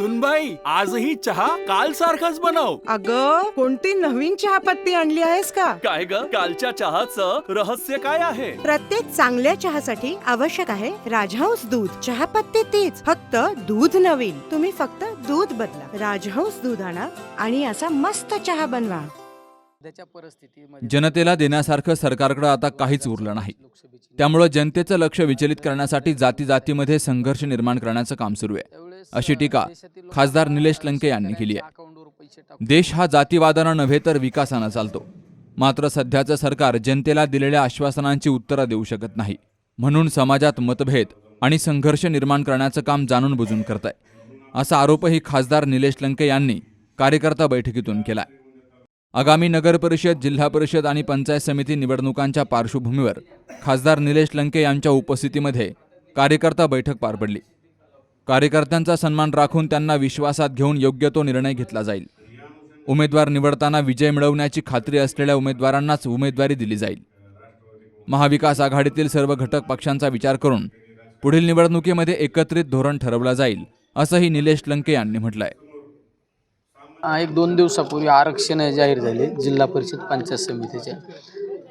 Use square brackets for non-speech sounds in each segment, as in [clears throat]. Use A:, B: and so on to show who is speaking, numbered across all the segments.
A: सुनबाई आजही चहा काल सारखाच बनव.
B: अग कोणती नवीन चहापत्ती आणली आहेस का?
A: काय ग? कालच्या चहाचं रहस्य काय आहे?
B: प्रत्येक चांगल्या चहासाठी आवश्यक आहे राजहंस दूध. चहापत्ती तीच फक्त दूध नवीन. तुम्ही फक्त दूध बदला. राजहंस दूध आणा आणि असा मस्त चहा बनवा.
C: सध्याच्या परिस्थितीमध्ये
D: जनतेला देण्यासारखं सरकारकडे आता काहीच उरलं नाही. त्यामुळं जनतेचं लक्ष विचलित करण्यासाठी जाती जातीमध्ये संघर्ष निर्माण करण्याचं काम सुरू आहे. अशी टीका खासदार निलेश लंके यांनी केली आहे. देश हा जातीवादानं नव्हे तर विकासानं चालतो. मात्र सध्याचं सरकार जनतेला दिलेल्या आश्वासनांची उत्तरं देऊ शकत नाही. म्हणून समाजात मतभेद आणि संघर्ष निर्माण करण्याचं काम जाणून बुजून करत आहे असा आरोपही खासदार निलेश लंके यांनी कार्यकर्ता बैठकीतून केलाय. आगामी नगर परिषद जिल्हा परिषद आणि पंचायत समिती निवडणुकांच्या पार्श्वभूमीवर खासदार निलेश लंके यांच्या उपस्थितीमध्ये कार्यकर्ता बैठक पार पडली. कार्यकर्त्यांचा सन्मान राखून त्यांना विश्वासात घेऊन योग्य तो निर्णय घेतला जाईल. उमेदवार निवडताना विजय मिळवण्याची खात्री असलेल्या उमेदवारांनाच उमेदवारी दिली जाईल. महाविकास आघाडीतील सर्व घटक पक्षांचा विचार करून पुढील निवडणुकीमध्ये एकत्रित धोरण ठरवलं जाईल असंही निलेश लंके यांनी म्हटलंय.
C: एक दोन दिवसापूर्वी आरक्षण जाहीर झाले जिल्हा परिषद पंचायत समितीच्या.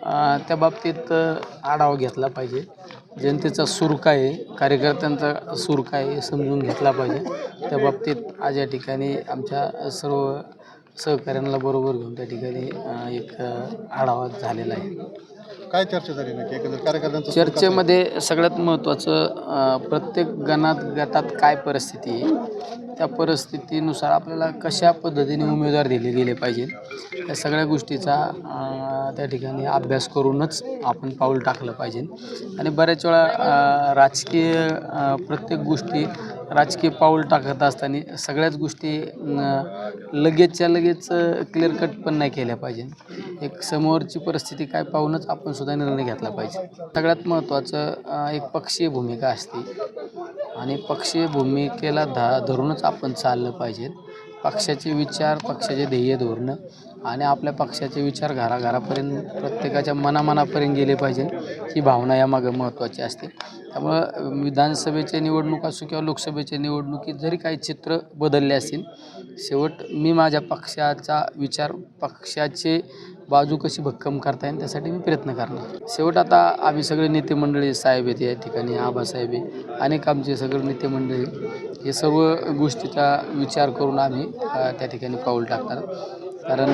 C: त्या बाबतीत आढावा घेतला पाहिजे. जनतेचा सूर काय आहे कार्यकर्त्यांचा सूर काय आहे हे समजून घेतला पाहिजे. त्या बाबतीत आज या ठिकाणी आमच्या सर्व सहकाऱ्यांना बरोबर घेऊन त्या ठिकाणी एक आढावा झालेला आहे.
E: काय चर्चा झाली नक्की? एकंदर कार्यकर्त्यांचं
C: चर्चेमध्ये सगळ्यात महत्त्वाचं प्रत्येक गणात गटात काय परिस्थिती आहे त्या परिस्थितीनुसार आपल्याला कशा पद्धतीने उमेदवार दिले गेले पाहिजे या सगळ्या गोष्टीचा त्या ठिकाणी अभ्यास करूनच आपण पाऊल टाकलं पाहिजे. आणि बऱ्याच वेळा राजकीय प्रत्येक गोष्टी राजकीय पाऊल टाकत असताना सगळ्याच गोष्टी लगेचच्या लगेच क्लिअर कट पण नाही केल्या पाहिजे. एक समोरची परिस्थिती काय पाहूनच आपण सुद्धा निर्णय घेतला पाहिजे. सगळ्यात महत्त्वाचं एक पक्षीय भूमिका असते. आणि पक्षीय भूमिकेला धा धरूनच आपण चाललं पाहिजे. पक्षाचे विचार पक्षाचे ध्येय धोरणं आणि आपल्या पक्षाचे विचार घराघरापर्यंत प्रत्येकाच्या मनामनापर्यंत गेले पाहिजे ही भावना यामागं महत्त्वाची असते. त्यामुळं विधानसभेच्या निवडणूक असो किंवा लोकसभेच्या निवडणुकीत जरी काही चित्र बदलले असतील शेवट मी माझ्या पक्षाचा विचार पक्षाचे बाजू कशी भक्कम करता येईल त्यासाठी मी प्रयत्न करणार. शेवट आता आम्ही सगळे नेते मंडळी साहेब आहेत या ठिकाणी आबासाहेब आहे अनेक आमचे सगळे नेते मंडळी हे सर्व गोष्टीचा विचार करून आम्ही त्या ठिकाणी पाऊल टाकणार. कारण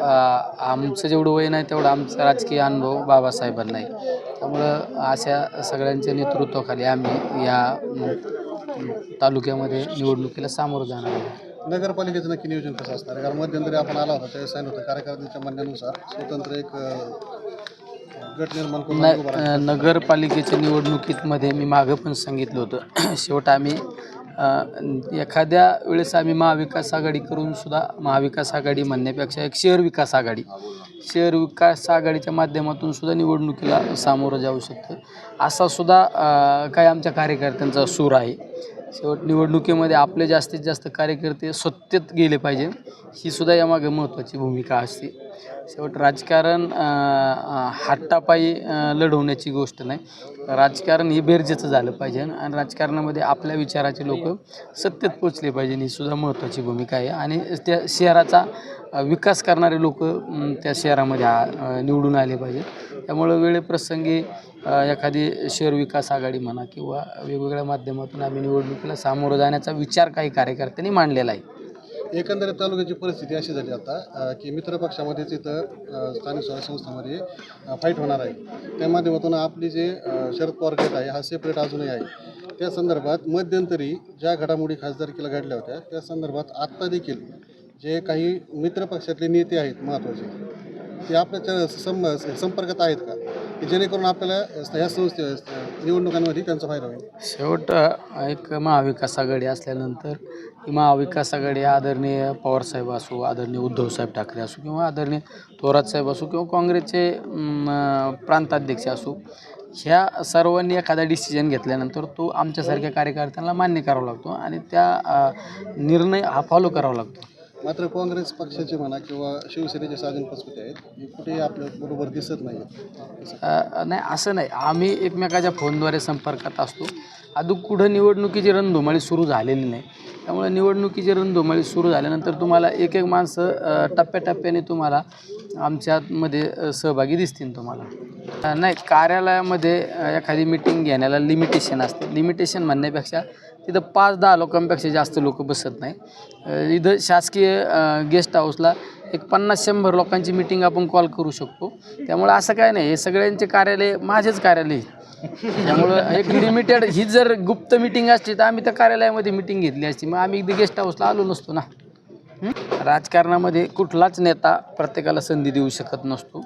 C: आमचं जेवढं वय नाही तेवढं आमचा राजकीय अनुभव बाबासाहेबांना आहे त्यामुळं अशा सगळ्यांच्या नेतृत्वाखाली आम्ही या तालुक्यामध्ये निवडणुकीला सामोरं जाणार आहोत.
E: नगरपालिकेचं नक्की नियोजन कसं असणार? आहे? कारण मध्यंतरी आपण आला होता त्यावेळेस सांगितलं होतं कार्यकर्त्यांच्या म्हणण्यानुसार स्वतंत्र एक अं, गट निर्माण करून उभा
C: नगरपालिकेच्या निवडणुकीमध्ये मी मागं पण सांगितलं होतं. [clears throat] शेवट आम्ही अ, एखाद्या वेळेस आम्ही महाविकास आघाडी करून सुद्धा महाविकास आघाडी म्हणण्यापेक्षा एक शहर विकास आघाडी. शहर विकास आघाडीच्या माध्यमातून सुद्धा निवडणुकीला सामोरं जाऊ शकतं. असा सुद्धा अ, काही आमच्या कार्यकर्त्यांचा सूर आहे. शेवट निवडणुकीमध्ये आपले जास्तीत जास्त कार्यकर्ते सत्तेत गेले पाहिजे ही सुद्धा यामागे महत्त्वाची भूमिका असते. शेवट राजकारण हट्टापायी लढवण्याची गोष्ट नाही. राजकारण हे बेरजेचं झालं पाहिजे आणि राजकारणामध्ये आपल्या विचाराचे लोक सत्तेत पोचले पाहिजे ही सुद्धा महत्त्वाची भूमिका आहे. आणि त्या शहराचा विकास करणारे लोक त्या शहरामध्ये निवडून आले पाहिजे त्यामुळं वेळेप्रसंगी एखादी शहर विकास आघाडी म्हणा किंवा वेगवेगळ्या माध्यमातून आम्ही निवडणुकीला सामोरं जाण्याचा विचार काही कार्यकर्त्यांनी मांडलेला आहे.
E: एकंदरीत तालुक्याची परिस्थिती अशी झाली आता की मित्रपक्षामध्येच इथं स्थानिक स्वराज्य संस्थांमध्ये फाईट होणार आहे. त्या माध्यमातून आपली जे शरद पवार गट आहे हा सेपरेट अजूनही आहे. त्या संदर्भात मध्यंतरी ज्या घडामोडी खासदारकीला घडल्या होत्या त्या संदर्भात आत्ता देखील जे काही मित्रपक्षातले नेते आहेत महत्त्वाचे ते आपल्या सं संपर्कात आहेत का? की जेणेकरून आपल्याला ह्या संस्थे निवडणुकांमध्ये त्यांचा फायदा होईल.
C: शेवट एक महाविकास आघाडी असल्यानंतर ही महाविकास आघाडी आदरणीय पवारसाहेब असो आदरणीय उद्धवसाहेब ठाकरे असो किंवा आदरणीय थोरातसाहेब असो किंवा काँग्रेसचे प्रांताध्यक्ष असो ह्या सर्वांनी एखादा डिसिजन घेतल्यानंतर तो आमच्यासारख्या कार्यकर्त्यांना मान्य करावा लागतो आणि त्या निर्णय हा फॉलो करावा लागतो.
E: मात्र काँग्रेस पक्षाचे म्हणा किंवा शिवसेनेचे साधन पसपती आहेत हे कुठेही आपल्या बरोबर दिसत नाही
C: नाही असं नाही. आम्ही एकमेकाच्या फोनद्वारे संपर्कात असतो. अजून कुठं निवडणुकीची रणधुमाळी सुरू झालेली नाही. त्यामुळे निवडणुकीची रणधुमाळी सुरू झाल्यानंतर तुम्हाला एक एक माणसं टप्प्याटप्प्याने तुम्हाला आमच्यामध्ये सहभागी दिसतील तुम्हाला. नाही कार्यालयामध्ये एखादी मिटिंग घेण्याला लिमिटेशन असते. लिमिटेशन म्हणण्यापेक्षा तिथं पाच दहा लोकांपेक्षा जास्त लोक बसत नाही. इथं शासकीय गेस्ट हाऊसला एक पन्नास शंभर लोकांची मिटिंग आपण कॉल करू शकतो. त्यामुळे असं काय नाही हे सगळ्यांचे कार्यालय माझेच कार्यालय. आहे. त्यामुळं एक लिमिटेड ही जर गुप्त मिटिंग असली तर आम्ही त्या कार्यालयामध्ये मिटिंग घेतली असती. मग आम्ही इथे गेस्ट हाऊसला आलो नसतो ना. हं? राजकारणामध्ये कुठलाच नेता प्रत्येकाला संधी देऊ शकत नसतो.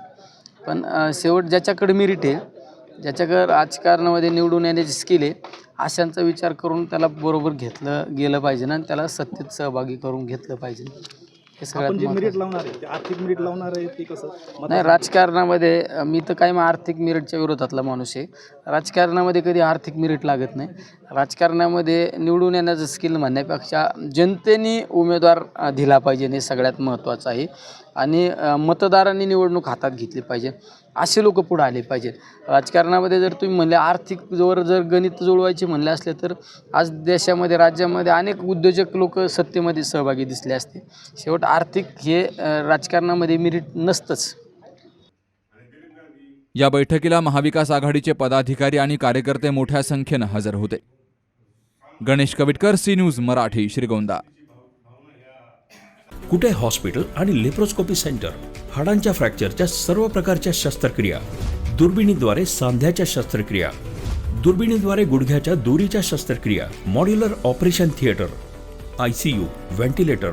C: पण अ, शेवट ज्याच्याकडे मेरिट आहे ज्याच्याकडे राजकारणामध्ये निवडून येण्याची स्किल आहे अशांचा विचार करून त्याला बरोबर घेतलं गेलं पाहिजे ना. आणि त्याला सत्तेत सहभागी करून घेतलं पाहिजे. हे सगळ्यात
F: आपण जे
C: महत्त्वाचं.
F: मेरिट लावणार आहे ते आर्थिक मेरिट लावणार आहे ते कसं? मग
C: नाही राजकारणामध्ये अ, मी तर काही मग आर्थिक मेरिटच्या विरोधातला माणूस आहे. राजकारणामध्ये कधी आर्थिक मेरिट लागत नाही. राजकारणामध्ये निवडून येण्याचं स्किल म्हणण्यापेक्षा जनतेने उमेदवार अ, दिला पाहिजे हे सगळ्यात महत्त्वाचं आहे. आणि अ, मतदारांनी निवडणूक हातात घेतली पाहिजे. असे लोक पुढे आले पाहिजेत राजकारणामध्ये जर तुम्ही म्हणले आर्थिक जोर जर गणित जुळवायचे म्हणले असले तर आज देशामध्ये राज्यामध्ये अनेक उद्योजक लोक सत्तेमध्ये सहभागी दिसले असते. शेवट आर्थिक हे राजकारणामध्ये मेरिट नसतंच.
D: या बैठकीला महाविकास आघाडीचे पदाधिकारी आणि कार्यकर्ते मोठ्या संख्येनं हजर होते. Ganesh Kavitkar C news Marathi Shrigonda.
G: Kute hospital आणि लेप्रोस्कोपी सेंटर? हाडांच्या फ्रॅक्चरच्या सर्व प्रकारच्या शस्त्रक्रिया. दुर्बिणीद्वारे सांध्याच्या शस्त्रक्रिया. दुर्बिणीद्वारे गुडघ्याच्या दोरीच्या शस्त्रक्रिया. Modular operation theatre. I C U ventilator